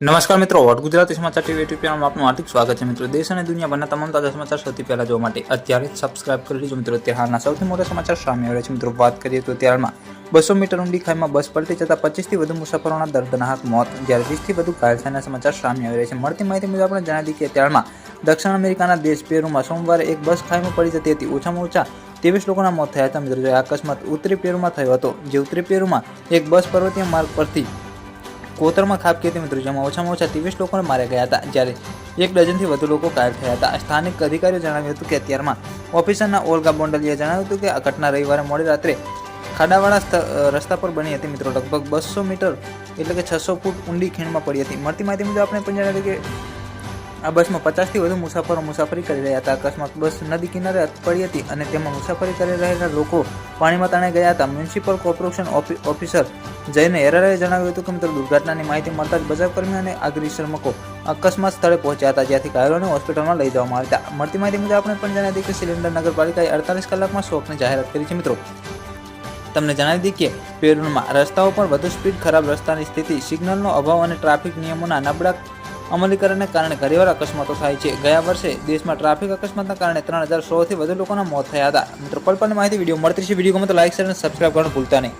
નમસ્કાર મિત્રો, વોટ ગુજરાતી સમાચાર ટીવી યુટ્યુબ ચેનલમાં આપનું હાર્દિક સ્વાગત છે મિત્રો. દેશ અને દુનિયાભરના તમામ તાજા સમાચાર સૌથી પહેલા જોવા માટે અત્યારે જ સબસ્ક્રાઇબ કરી લેજો મિત્રો. અત્યારે હાલના સૌથી મોટા સમાચાર સામે આવ્યા છે મિત્રો. વાત કરીએ તો ત્યારમાં બસો મીટર ઊંડી ખાઈમાં બસ પલટી જતા પચીસથી વધુ મુસાફરોના દર્દનાક મોત, જ્યારે વીસથી વધુ ઘાયલ થયાના સમાચાર સામે આવી રહ્યા છે. મળતી માહિતી મુજબ આપણે જણાવી કે ત્યારમાં દક્ષિણ અમેરિકાના દેશ પેરુમાં સોમવારે એક બસ ખાઈમાં પડી જતી હતી. ઓછામાં ઓછા ત્રેવીસ લોકોના મોત થયા હતા મિત્રો. અકસ્માત ઉત્તરી પેરુમાં થયો હતો. જે ઉત્તરી પેરુમાં એક બસ પર્વતીય માર્ગ પરથી કોતરમાં ખાબકી હતી મિત્રો, જેમાં ઓછામાં ઓછા ત્રેવીસ લોકોને માર્યા ગયા હતા. જ્યારે એક ડઝનથી વધુ લોકો ઘાયલ થયા હતા. સ્થાનિક અધિકારીઓ જણાવ્યું હતું કે અત્યારમાં ઓફિસરના ઓલગા બોન્ડલીએ જણાવ્યું હતું કે આ ઘટના રવિવારે મોડી રાત્રે ખાડાવાળા રસ્તા પર બની હતી મિત્રો. લગભગ બસો મીટર એટલે કે છસો ફૂટ ઊંડી ખીણમાં પડી હતી. મળતી માહિતી મુજબ આપણે પણ જણાવ્યું કે આ બસમાં પચાસથી વધુ મુસાફરો મુસાફરી કરી રહ્યા હતા. અકસ્માત બસ નદી કિનારે પડી હતી અને તેમાં મુસાફરી કરી રહેલા લોકો પાણીમાં તણાઈ ગયા હતા. મ્યુનિસિપલ કોર્પોરેશન ઓફિ- ઓફિસર જઈને હેરારે જણાવ્યું હતું કે, મિત્રો, દુર્ઘટનાની માહિતી મળતા જ બચાવ કર્મીઓ અને આગરી શ્રમિકો અકસ્માત સ્થળે પહોંચ્યા હતા, જ્યાંથી ઘાયલોને હોસ્પિટલમાં લઈ જવામાં આવ્યા હતા. મળતી માહિતી મુજબ આપણે પણ જણાવી દઈએ કે સિલિન્ડર નગરપાલિકાએ અડતાલીસ કલાકમાં શોકની જાહેરાત કરી છે, મિત્રો. તમને જણાવી દઈએ કે પેરુમાં રસ્તાઓ પર વધુ સ્પીડ ખરાબ રસ્તાની સ્થિતિ, સિગ્નલનો અભાવ અને ટ્રાફિક નિયમોના નબળા અમલીકરણને કારણે ઘણીવાર અકસ્માતો થાય છે. ગયા વર્ષે દેશમાં ટ્રાફિક અકસ્માતના કારણે ત્રણ હજાર સોથી વધુ લોકોના મોત થયા હતા. મિત્રો પલ પલની માહિતી, વીડિયો મળતી છે વીડિયો ગમે તો લાઇક શેર અને સબસ્ક્રાઈબ કરવાનું ભૂલતા નહીં.